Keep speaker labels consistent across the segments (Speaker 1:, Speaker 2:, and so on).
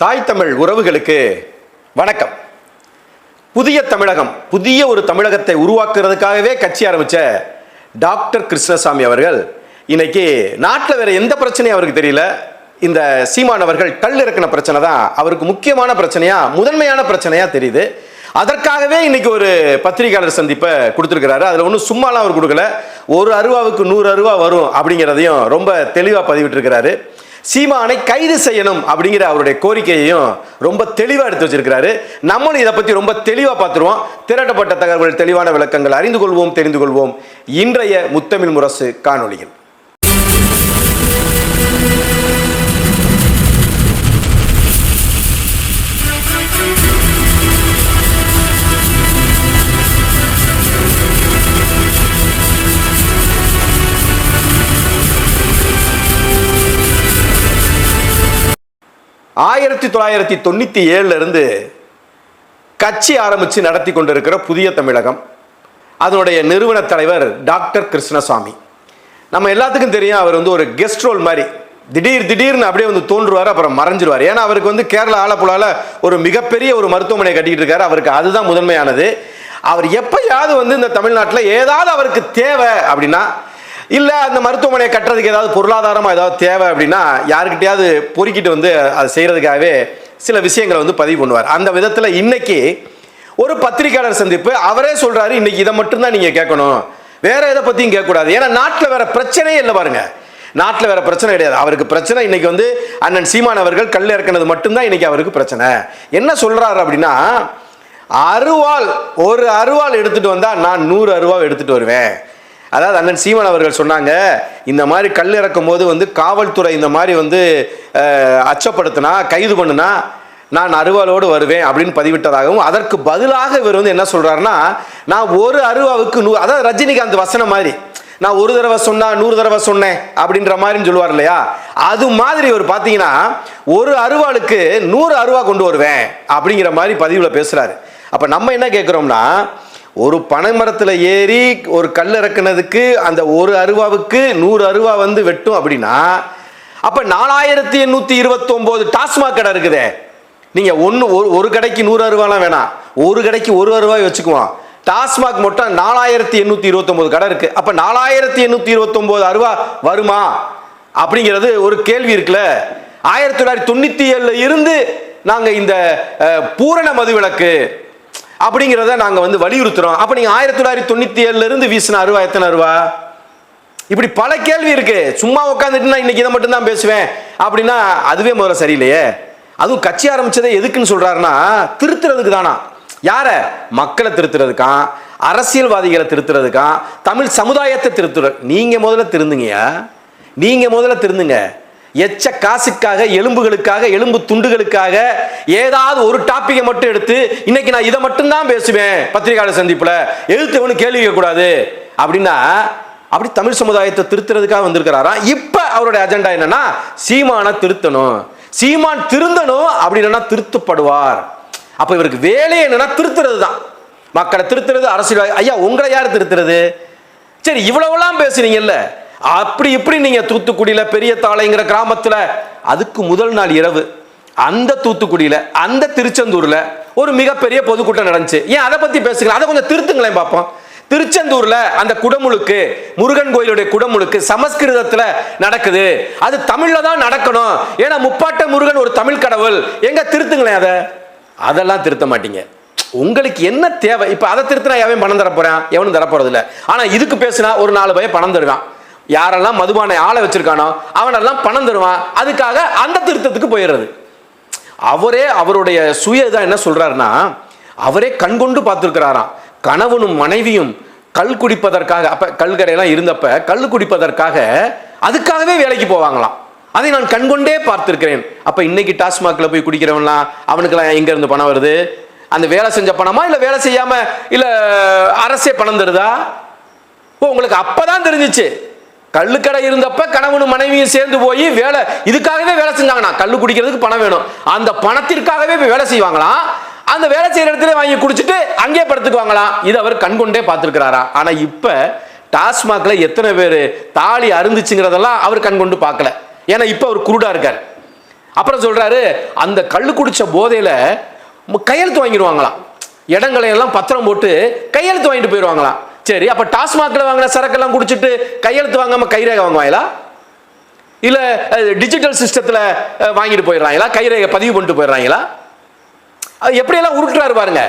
Speaker 1: தாய் தமிழ் உறவுகளுக்கு வணக்கம். புதிய தமிழகம் புதிய ஒரு தமிழகத்தை உருவாக்குறதுக்காகவே கட்சி ஆரம்பித்த டாக்டர் கிருஷ்ணசாமி அவர்கள் இன்னைக்கு நாட்டில் வேற எந்த பிரச்சனையும் அவருக்கு தெரியல. இந்த சீமான் அவர்கள் கல் இறக்கின பிரச்சனை தான் அவருக்கு முக்கியமான பிரச்சனையா முதன்மையான பிரச்சனையா தெரியுது. அதற்காகவே இன்னைக்கு ஒரு பத்திரிகையாளர் சந்திப்பை கொடுத்துருக்கிறாரு. அதில் ஒன்றும் சும்மாலாம் அவர் கொடுக்கல. ஒரு அருவாவுக்கு நூறு அருவா வரும் அப்படிங்கிறதையும் ரொம்ப தெளிவாக பதிவிட்டிருக்கிறாரு. சீமானை கைது செய்யணும் அப்படிங்கிற அவருடைய கோரிக்கையையும் ரொம்ப தெளிவாக எடுத்து வச்சிருக்கிறாரு. நம்மளும் இதை பற்றி ரொம்ப தெளிவாக பார்த்துருவோம். திரட்டப்பட்ட தகவல்கள் தெளிவான விளக்கங்கள் அறிந்து கொள்வோம் தெரிந்து கொள்வோம். இன்றைய முத்தமிழ் முரசு காணொளியில். ஆயிரத்தி தொள்ளாயிரத்தி தொண்ணூற்றி ஏழுல இருந்து கட்சி ஆரம்பித்து நடத்தி கொண்டிருக்கிற புதிய தமிழகம் அதனுடைய நிறுவன தலைவர் டாக்டர் கிருஷ்ணசாமி. நம்ம எல்லாத்துக்கும் தெரியும் அவர் வந்து ஒரு கெஸ்ட் ரோல் மாதிரி. திடீர் திடீர்னு அப்படியே வந்து தோன்றுவார் அப்புறம் மறைஞ்சிருவார். ஏன்னா அவருக்கு வந்து கேரளா ஆலப்புழால ஒரு மிகப்பெரிய ஒரு மருத்துவமனை கட்டிக்கிட்டு இருக்காரு. அவருக்கு அதுதான் முதன்மையானது. அவர் எப்பயாவது வந்து இந்த தமிழ்நாட்டில் ஏதாவது அவருக்கு தேவை அப்படின்னா இல்லை அந்த மருத்துவமனையை கட்டுறதுக்கு ஏதாவது பொருளாதாரமாக ஏதாவது தேவை அப்படின்னா யாருக்கிட்டையாவது பொறுக்கிட்டு வந்து அதை செய்கிறதுக்காகவே சில விஷயங்களை வந்து பதிவு பண்ணுவார். அந்த விதத்தில் இன்னைக்கு ஒரு பத்திரிகையாளர் சந்திப்பு அவரே சொல்கிறாரு இன்னைக்கு இதை மட்டும்தான் நீங்கள் கேட்கணும். வேற எதை பற்றியும் கேட்கக்கூடாது. ஏன்னா நாட்டில் வேற பிரச்சனையே இல்லை பாருங்க. நாட்டில் வேற பிரச்சனை கிடையாது. அவருக்கு பிரச்சனை இன்னைக்கு வந்து அண்ணன் சீமான் அவர்கள் கல் இறக்குனது மட்டும்தான் இன்னைக்கு அவருக்கு பிரச்சனை. என்ன சொல்றாரு அப்படின்னா அருவாள் ஒரு அருவாள் எடுத்துட்டு வந்தா நான் நூறு அருவாள் எடுத்துட்டு வருவேன். அதாவது அண்ணன் சீமன் அவர்கள் சொன்னாங்க இந்த மாதிரி கல் இறக்கும் போது வந்து காவல்துறை இந்த மாதிரி வந்து அச்சப்படுத்தினா கைது பண்ணுனா நான் அருவாளோடு வருவேன் அப்படின்னு பதிவிட்டதாகவும் அதற்கு பதிலாக இவர் வந்து என்ன சொல்கிறாருன்னா நான் ஒரு அருவாவுக்கு நூ அதாவது ரஜினிகாந்த் வசனம் மாதிரி நான் ஒரு தடவை சொன்னா நூறு தடவை சொன்னேன் அப்படின்ற மாதிரின்னு சொல்லுவார் இல்லையா? அது மாதிரி இவர் பார்த்தீங்கன்னா ஒரு அருவாளுக்கு நூறு அருவா கொண்டு வருவேன் அப்படிங்கிற மாதிரி பதிவில் பேசுகிறாரு அப்போ நம்ம என்ன கேட்குறோம்னா ஒரு பனைமரத்தில் ஏறி ஒரு கல் இறக்குனதுக்கு அந்த ஒரு அருவாவுக்கு நூறு அருவா வந்து வெட்டும் அப்படின்னா அப்போ நாலாயிரத்தி எண்ணூற்றி இருபத்தொம்போது டாஸ்மாக் கடை இருக்குதே. நீங்கள் ஒன்று ஒரு ஒரு கடைக்கு நூறு அருவாலாம் வேணாம். ஒரு கடைக்கு ஒரு அருவாய் வச்சுக்குவோம். டாஸ்மாக் மட்டும் நாலாயிரத்தி எண்ணூற்றி இருபத்தொம்போது கடை இருக்குது அப்போ நாலாயிரத்தி எண்ணூற்றி இருபத்தொம்போது அருவா வருமா? அப்படிங்கிறது ஒரு கேள்வி இருக்குல்ல. ஆயிரத்தி தொள்ளாயிரத்தி தொண்ணூற்றி ஏழில் இருந்து நாங்கள் இந்த பூரண மதுவிலக்கு அப்படிங்கிறத நாங்கள் வந்து வலியுறுத்துறோம். அப்போ நீங்கள் ஆயிரத்தி தொள்ளாயிரத்தி தொண்ணூற்றி ஏழுலேருந்து வீசின அருவா எத்தனை அருவா? இப்படி பல கேள்வி இருக்கு. சும்மா உட்காந்துட்டு நான் இன்னைக்கு இதை மட்டும் தான் பேசுவேன். அப்படின்னா அதுவே முதல்ல சரியில்லையே. அதுவும் கட்சி ஆரம்பிச்சதே எதுக்குன்னு சொல்றாருன்னா திருத்துறதுக்கு தானா? யார? மக்களை திருத்துறதுக்கான் அரசியல்வாதிகளை திருத்துறதுக்கான் தமிழ் சமுதாயத்தை திருத்துற நீங்க முதல்ல திருந்துங்க நீங்க முதல்ல திருந்துங்க. எச்ச காசுக்காக எலும்புகளுக்காக எலும்பு துண்டுகளுக்காக ஏதாவது ஒரு டாப்பிக்கை மட்டும் எடுத்து இன்னைக்கு நான் இதை மட்டும்தான் பேசுவேன் பத்திரிகையாளர் சந்திப்பில். எழுத்து ஒன்று கேள்வி கேட்கக்கூடாது. அப்படின்னா அப்படி தமிழ் சமுதாயத்தை திருத்துறதுக்காக வந்திருக்கிறாராம் இப்போ அவருடைய அஜெண்டா என்னன்னா சீமானை திருத்தணும். சீமான் திருந்தணும் அப்படின்னா திருத்தப்படுவார். அப்போ இவருக்கு வேலையே என்னன்னா திருத்துறது தான் மக்களை திருத்துறது அரசியல் ஐயா உங்களை யார் திருத்துறது? சரி இவ்வளவுலாம் பேசுனீங்கல்ல. அப்படி இப்படி நீங்கள் தூத்துக்குடியில் பெரிய தாளைங்கிற கிராமத்தில் அதுக்கு முதல் நாள் இரவு. அந்த தூத்துக்குடியில் அந்த திருச்செந்தூரில் ஒரு மிகப்பெரிய பொதுக்கூட்டம் நடந்துச்சு. ஏன் அதை பற்றி பேசுங்களேன். அதை கொஞ்சம் திருத்துங்களேன் பார்ப்போம் திருச்செந்தூர்ல அந்த குடமுழுக்கு முருகன் கோயிலுடைய குடமுழுக்கு சமஸ்கிருதத்துல நடக்குது. அது தமிழ்ல தான் நடக்கணும். ஏன்னா முப்பாட்ட முருகன் ஒரு தமிழ் கடவுள். எங்க திருத்துங்களேன் அதை? அதெல்லாம் திருத்த மாட்டீங்க. உங்களுக்கு என்ன தேவை? இப்போ அதை திருத்தினா எவன் பணம் தரப்போறான்? எவனும் தரப்போறது இல்லை ஆனால் இதுக்கு பேசுனா ஒரு நாலு பய பணம் தருவான். யாரெல்லாம் மதுபானை ஆளை வச்சிருக்கானோ அவனெல்லாம் பணம் தருவான். அதுக்காக அந்த திருத்தத்துக்கு போயிடுறது. அவரே அவருடைய சுய இதாக என்ன சொல்றாருன்னா அவரே கண்கொண்டு பார்த்துருக்கிறாராம். கணவனும் மனைவியும் கல் குடிப்பதற்காக அப்ப கல்கடையெல்லாம் இருந்தப்ப கல் குடிப்பதற்காக அதுக்காகவே வேலைக்கு போவாங்களாம். அதை நான் கண்கொண்டே பார்த்திருக்கிறேன். அப்ப இன்னைக்கு டாஸ்மாக்ல போய் குடிக்கிறவன்லாம் அவனுக்கெல்லாம் எங்க இருந்து பணம் வருது? அந்த வேலை செஞ்ச பணமா இல்ல வேலை செய்யாம இல்ல அரசே பணம் தருதா? ஓ உங்களுக்கு அப்பதான் தெரிஞ்சிச்சு. கள்ளுக்கடை இருந்தப்ப கணவனும் மனைவியும் சேர்ந்து போய் வேலை இதுக்காகவே வேலை செஞ்சாங்கண்ணா. கல் குடிக்கிறதுக்கு பணம் வேணும். அந்த பணத்திற்காகவே போய் வேலை செய்வாங்களாம் அந்த வேலை செய்கிற இடத்துல வாங்கி குடிச்சிட்டு அங்கேயே படுத்துக்குவாங்களாம் இது அவர் கண்கொண்டே பார்த்துருக்கிறாரா? ஆனால் இப்போ டாஸ்மாக்ல எத்தனை பேர் தாலி அருந்துச்சுங்கிறதெல்லாம் அவர் கண்கொண்டு பார்க்கல. ஏன்னா இப்போ அவர் குருடா இருக்கார். அப்புறம் சொல்றாரு அந்த கல் குடிச்ச போதையில கையெழுத்து வாங்கிடுவாங்களாம். இடங்களையெல்லாம் பத்திரம் போட்டு கையெழுத்து வாங்கிட்டு போயிடுவாங்களாம். சரி அப்ப டாஸ்மாக்ல வாங்கின சரக்கெல்லாம் குடிச்சிட்டு கையெழுத்து வாங்காம கைரேகை வாங்குவாங்களா? இல்ல டிஜிட்டல் சிஸ்டத்துல வாங்கிட்டு போயிடுறாங்களா? கைரேகை பதிவு பண்ணிட்டு போயிடுறாங்களா? அது எப்படியெல்லாம் உருட்டுறாரு பாருங்க.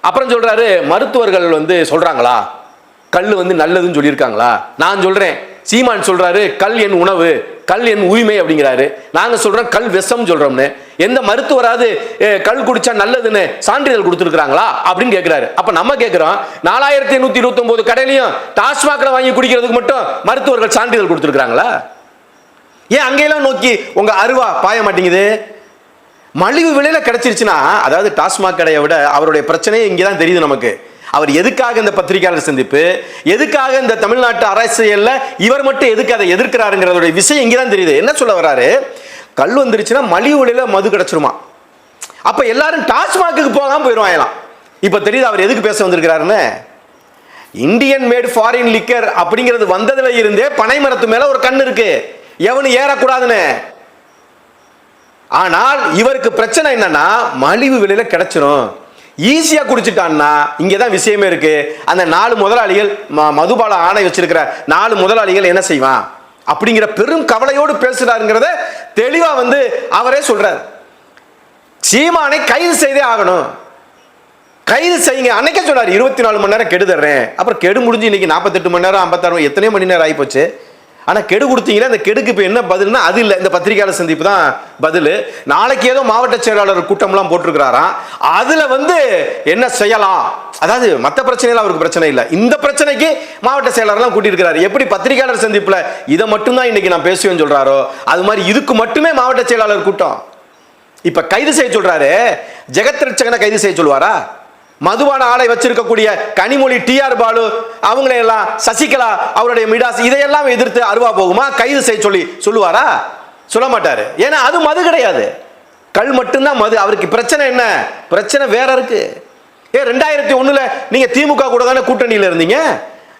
Speaker 1: அப்புறம் சொல்றாரு மருத்துவர்கள் வந்து சொல்றாங்களா? கல் வந்து நல்லதுன்னு சொல்லியிருக்காங்களா? நான் சொல்றேன். சீமான் சொல்றாரு கல் என் உணவு கல் என் உரிமை அப்படிங்கிறாரு. நாங்க சொல்றோம் கல் விஷம் சொல்றோம்னு. எந்த மருத்துவராது கல் குடிச்சா நல்லதுன்னு சான்றிதழ் கொடுத்துருக்காங்களா அப்படின்னு கேட்கிறாரு அப்ப நம்ம கேட்கிறோம் நாலாயிரத்தி நூத்தி இருபத்தி ஒன்பது கடையிலையும் டாஸ்மாக்ல வாங்கி குடிக்கிறதுக்கு மட்டும் மருத்துவர்கள் சான்றிதழ் கொடுத்துருக்காங்களா ஏன் அங்கெல்லாம் நோக்கி உங்க அருவா பாய மாட்டேங்குது? மலிவு விலையில கிடைச்சிருச்சுன்னா அதாவது டாஸ்மாக் கடையை விட அவருடைய பிரச்சனையே இங்கே தான் தெரியுது நமக்கு. அவர் எதுக்காக இந்த பத்திரிகையாளர் சந்திப்பு? எதுக்காக இந்த தமிழ்நாட்டு அரசியல்ல இவர் மட்டும் எதுக்கு அதை எதிர்க்கிறாருங்கிறதோட விஷயம் இங்கே தான் தெரியுது. என்ன சொல்ல வராரு? கல் வந்துருச்சுன்னா மலிவு விலையில மது கிடைச்சிருமா? அப்ப எல்லாரும் டாஸ்மாக்கு போகாம போயிடுவாங்களாம் இப்ப தெரியுது அவர் எதுக்கு பேச வந்திருக்கிறாருன்னு? இந்தியன் மேட் ஃபாரின் லிக்கர் அப்படிங்கிறது வந்ததுல இருந்தே பனை மரத்து மேல ஒரு கண் இருக்கு. எவனு ஏறக்கூடாதுன்னு. ஆனால் இவருக்கு பிரச்சனை என்னன்னா மலிவு விலையில கிடைச்சிரும். ஈஸியாக குடிச்சிட்டான்னா இங்கே தான் விஷயமே இருக்குது அந்த நாலு முதலாளிகள் ம- மதுபால ஆணை வச்சிருக்கிற நாலு முதலாளிகள் என்ன செய்வான்? அப்படிங்கிற பெரும் கவலையோடு பேசுகிறாருங்கிறத தெளிவாக வந்து அவரே சொல்கிறார் சீமானை கைது செய்தே ஆகணும். கைது செய்யுங்க. அன்னைக்கே சொன்னார் இருபத்தி நாலு மணி நேரம் கெடுதறேன் அப்புறம் கெடு முடிஞ்சு இன்னைக்கு நாற்பத்தெட்டு மணி நேரம் ஐம்பத்தாறு எத்தனையோ மணி நேரம் ஆகிப்போச்சு. ஆனால் கெடு கொடுத்தீங்கன்னா அந்த கெடுக்கு இப்போ என்ன பதில்னா அது இல்லை. இந்த பத்திரிகையாளர் சந்திப்பு தான் பதில். நாளைக்கு ஏதோ மாவட்ட செயலாளர் கூட்டம்லாம் போட்டிருக்கிறாராம். அதில் வந்து என்ன செய்யலாம்? அதாவது மற்ற பிரச்சனையில் அவருக்கு பிரச்சனை இல்லை. இந்த பிரச்சனைக்கு மாவட்ட செயலாளர்லாம் கூட்டியிருக்கிறாரு. எப்படி பத்திரிகையாளர் சந்திப்பில் இதை மட்டும்தான் இன்னைக்கு நான் பேசுவேன்னு சொல்கிறாரோ அது மாதிரி இதுக்கு மட்டுமே மாவட்ட செயலாளர் கூட்டம். இப்போ கைது செய்ய சொல்கிறாரு ஜெகத் ரட்சகனை கைது செய்ய சொல்லுவாரா? மதுபான ஆலை வச்சிருக்கக்கூடிய கனிமொழி டிஆர் பாலு அவங்களை எல்லாம் சசிகலா அவருடைய மிடாஸ் இதையெல்லாம் எதிர்த்து அருவா போகுமா? கைது செய்ய சொல்லி சொல்லுவாரா? சொல்ல மாட்டாரு. ஏன்னா அது மது கிடையாது. கல் மட்டும்தான் மது. அவருக்கு பிரச்சனை என்ன? பிரச்சனை வேற இருக்கு. ஏ ரெண்டாயிரத்தி ஒண்ணுல நீங்க திமுக கூட தானே கூட்டணியில இருந்தீங்க?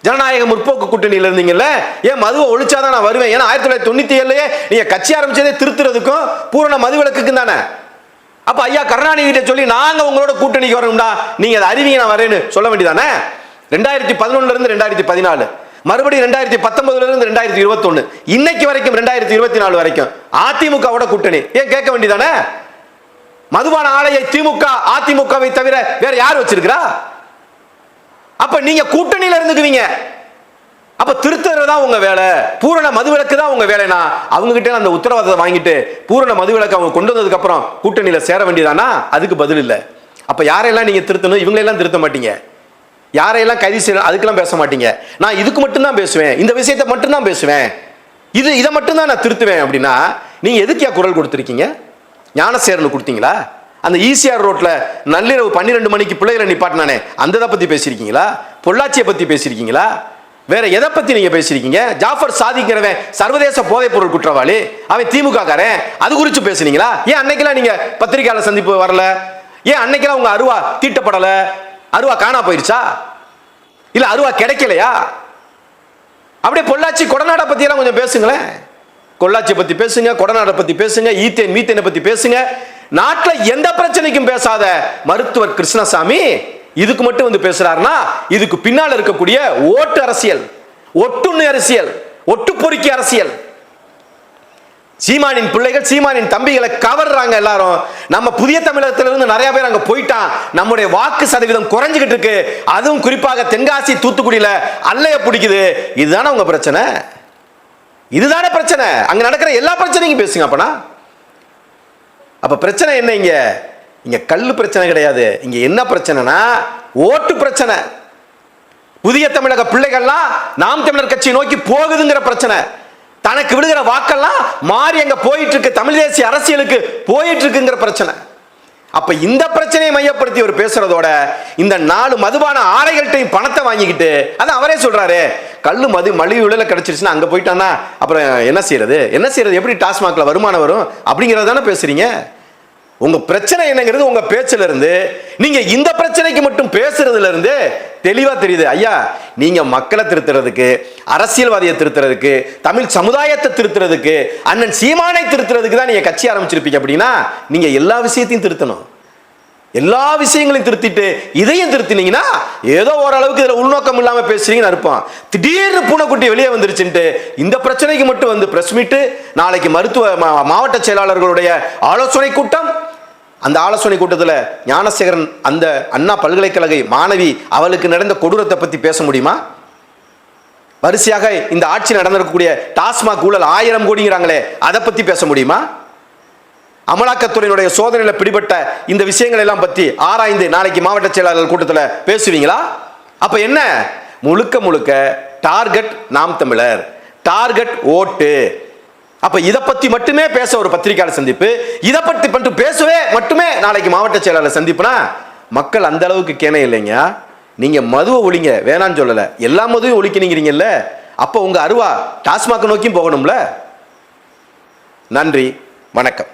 Speaker 1: ஜனநாயக முற்போக்கு கூட்டணியில் இருந்தீங்கல்ல? ஏன் மதுவை ஒழிச்சாதான் நான் வருவேன். ஏன்னா ஆயிரத்தி தொள்ளாயிரத்தி தொண்ணூத்தி ஏழுலயே நீங்க கட்சி ஆரம்பிச்சதே திருத்துறதுக்கும் பூரண மதுவிலக்குக்கும் தானே? அப்ப ஐயா கருணாநிதி கிட்ட சொல்லி நாங்க உங்களோட கூட்டணிக்கு வரணும்டா. நீங்க அதை அறிவிங்க நான் வரேன்னு சொல்ல வேண்டியதானே? ரெண்டாயிரத்தி பதினொன்னுல இருந்து ரெண்டாயிரத்தி பதினாலு. மறுபடியும் ரெண்டாயிரத்தி பத்தொன்பதுல இருந்து ரெண்டாயிரத்தி இருபத்தொன்னு. இன்னைக்கு வரைக்கும் ரெண்டாயிரத்தி இருபத்தி நாலு வரைக்கும் அதிமுகவோட கூட்டணி. ஏன் கேட்க வேண்டியதானே? மதுபான ஆலையை திமுக அதிமுகவை தவிர வேற யார் வச்சிருக்கிறா? அப்ப நீங்க கூட்டணியில இருந்துக்குவீங்க. அப்ப திருத்துறது தான் உங்க வேலை. பூரண மதுவிலக்கு தான் உங்க வேலைனா அவங்க கிட்ட அந்த உத்தரவாதத்தை வாங்கிட்டு பூரண மதுவிலக்கு அவங்க கொண்டு வந்ததுக்கு அப்புறம் கூட்டணியில சேர வேண்டியதானா? அதுக்கு பதில் இல்லை. அப்ப யாரையெல்லாம் நீங்க திருத்தணும்? இவங்களெல்லாம் திருத்த மாட்டீங்க. யாரையெல்லாம் கைது செய்யணும் அதுக்கெல்லாம் பேச மாட்டீங்க. நான் இதுக்கு மட்டும்தான் பேசுவேன். இந்த விஷயத்தை மட்டும்தான் பேசுவேன். இது இதை மட்டும்தான் நான் திருத்துவேன் அப்படின்னா நீங்க எதுக்கியா குரல் கொடுத்துருக்கீங்க? ஞானசேரனு கொடுத்தீங்களா? அந்த ஈசிஆர் ரோட்ல நள்ளிரவு பன்னிரெண்டு மணிக்கு பிள்ளைகளை நிப்பாட்டினானே அந்த இதை பத்தி பேசியிருக்கீங்களா? பொள்ளாச்சியை பத்தி பேசியிருக்கீங்களா? வேற எதை பத்தி நீங்க பேசியிருக்கீங்க? ஜாஃபர் சாதிக்கிறவன் சர்வதேச போதைப் பொருள் குற்றவாளி. அவன் திமுக காரன் அது குறித்து பேசுனீங்களா? ஏன் அன்னைக்கெல்லாம் நீங்க பத்திரிகையாளர் சந்திப்பு வரல? ஏன் அன்னைக்கெல்லாம் உங்க அருவா தீட்டப்படல? அருவா காணா போயிருச்சா? இல்ல அருவா கிடைக்கலையா? அப்படியே பொள்ளாச்சி கொடநாடை பத்தி எல்லாம் கொஞ்சம் பேசுங்களேன். கொள்ளாச்சியை பத்தி பேசுங்க கொடநாடை பத்தி பேசுங்க ஈத்தேன் மீத்தேனை பத்தி பேசுங்க. நாட்டில் எந்த பிரச்சனைக்கும் பேசாத மருத்துவர் கிருஷ்ணசாமி இதுக்கு மட்டும் வந்து பேசுறாருன்னா இதுக்கு பின்னால் இருக்கக்கூடிய ஓட்டு அரசியல் ஒட்டுண்ணு அரசியல் ஒட்டு பொறுக்கி அரசியல். சீமானின் பிள்ளைகள் சீமானின் தம்பிகளை கவர்றாங்க எல்லாரும். நம்ம புதிய தமிழகத்திலிருந்து நிறைய பேர் அங்க போயிட்டான். நம்முடைய வாக்கு சதவீதம் குறைஞ்சுக்கிட்டு இருக்கு. அதுவும் குறிப்பாக தென்காசி தூத்துக்குடியில அல்லைய பிடிக்குது. இதுதானே உங்க பிரச்சனை? இதுதானே பிரச்சனை. அங்க நடக்கிற எல்லா பிரச்சனையும் பேசுங்க அப்பனா. அப்ப பிரச்சனை என்ன இங்க? இங்க கல் பிரச்சனை கிடையாது. இங்க என்ன பிரச்சனைனா ஓட்டு பிரச்சனை. புதிய தமிழக பிள்ளைகள்லாம் நாம் தமிழர் கட்சியை நோக்கி போகுதுங்கிற பிரச்சனை. தனக்கு விடுகிற வாக்கெல்லாம் மாறி அங்க போயிட்டு இருக்கு தமிழ் தேசிய அரசியலுக்கு போயிட்டு இருக்குங்கிற பிரச்சனை. அப்ப இந்த பிரச்சனையை மையப்படுத்தி அவர் பேசுறதோட இந்த நாலு மதுபான ஆலைகள்ட்டையும் பணத்தை வாங்கிக்கிட்டு அதான் அவரே சொல்றாரு. கல்லு மது மலிவு விலையில கிடைச்சிருச்சுன்னா அங்க போயிட்டானா அப்புறம் என்ன செய்யறது? என்ன செய்யறது? எப்படி டாஸ்மாக்ல வருமானம் வரும்? அப்படிங்கறது தானே பேசுறீங்க? உங்க பிரச்சனை என்னங்கிறது உங்க பேச்சுல இருந்து நீங்க இந்த பிரச்சனைக்கு மட்டும் பேசுறதுல இருந்து தெளிவா தெரியுது. ஐயா நீங்க மக்களை திருத்துறதுக்கு அரசியல்வாதியை திருத்துறதுக்கு தமிழ் சமுதாயத்தை திருத்துறதுக்கு அண்ணன் சீமானை திருத்துறதுக்கு தான் நீங்க கட்சி ஆரம்பிச்சிருப்பீங்க அப்படின்னா நீங்க எல்லா விஷயத்தையும் திருத்தணும். எல்லா விஷயங்களையும் திருத்திட்டு இதையும் திருத்தினீங்கன்னா ஏதோ ஓரளவுக்கு இதில் உள்நோக்கம் இல்லாமல் பேசுறீங்கன்னு அர்த்தம். திடீர்னு பூனைக்குட்டி வெளியே வந்துருச்சுன்ட்டு இந்த பிரச்சனைக்கு மட்டும் வந்து பிரஸ் மீட்டு நாளைக்கு மருத்துவ மா- மாவட்ட செயலாளர்களுடைய ஆலோசனை கூட்டம் அந்த ஆலோசனை கூட்டத்தில் ஞானசேகரன் அந்த அண்ணா பல்கலைக்கழக மாணவி அவளுக்கு நடந்த கொடூரத்தை பற்றி பேச முடியுமா? வரிசையாக இந்த ஆட்சி நடந்திருக்கக்கூடிய டாஸ்மாக் ஊழல் ஆயிரம் கோடிங்கிறாங்களே அதை பற்றி பேச முடியுமா? அமலாக்கத்துறையினுடைய சோதனையில் பிடிபட்ட இந்த விஷயங்கள் எல்லாம் பற்றி ஆராய்ந்து நாளைக்கு மாவட்ட செயலாளர் கூட்டத்தில் பேசுவீங்களா? அப்போ என்ன? முழுக்க முழுக்க டார்கெட் நாம் தமிழர் டார்கெட் ஓட்டு. அப்ப இதை பத்தி மட்டுமே பேச ஒரு பத்திரிகையாளர் சந்திப்பு. இதை பத்தி மட்டும் பேசவே மட்டுமே நாளைக்கு மாவட்ட செயலாளர் சந்திப்புனா மக்கள் அந்த அளவுக்கு கேன இல்லைங்க. நீங்க மதுவை ஒழிங்க வேணான்னு சொல்லல. எல்லா மதுவையும் ஒழிக்கணுங்கிறீங்கல்ல. அப்ப உங்க அருவா டாஸ்மாக் நோக்கியும் போகணும்ல. நன்றி வணக்கம்.